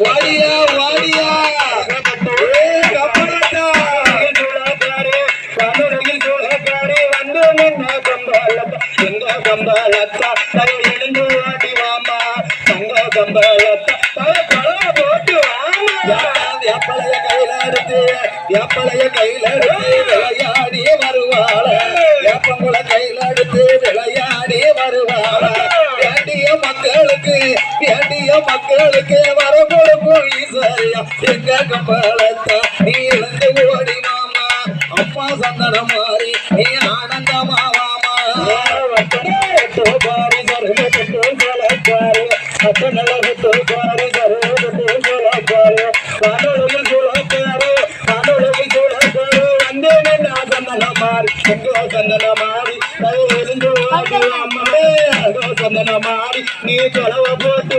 வாடியா வாடியா ஏ கப்பலட்டா எப்பளைய கையில எடுத்து எப்பளைய கையில எடுத்து விளையாடி வருவாள எப்பங்குள கையில எடுத்து விளையாடி வருவாள மக்களுக்கு வேண்டிய மக்களுக்கு வர கொடுக்கும் ஈஸ்வரியா எங்க கம்பளத்தை நீ இழந்து ஓடி மாமா அம்மா சந்தனம் மாறி நீ మారి నీ కొలవ పోతూ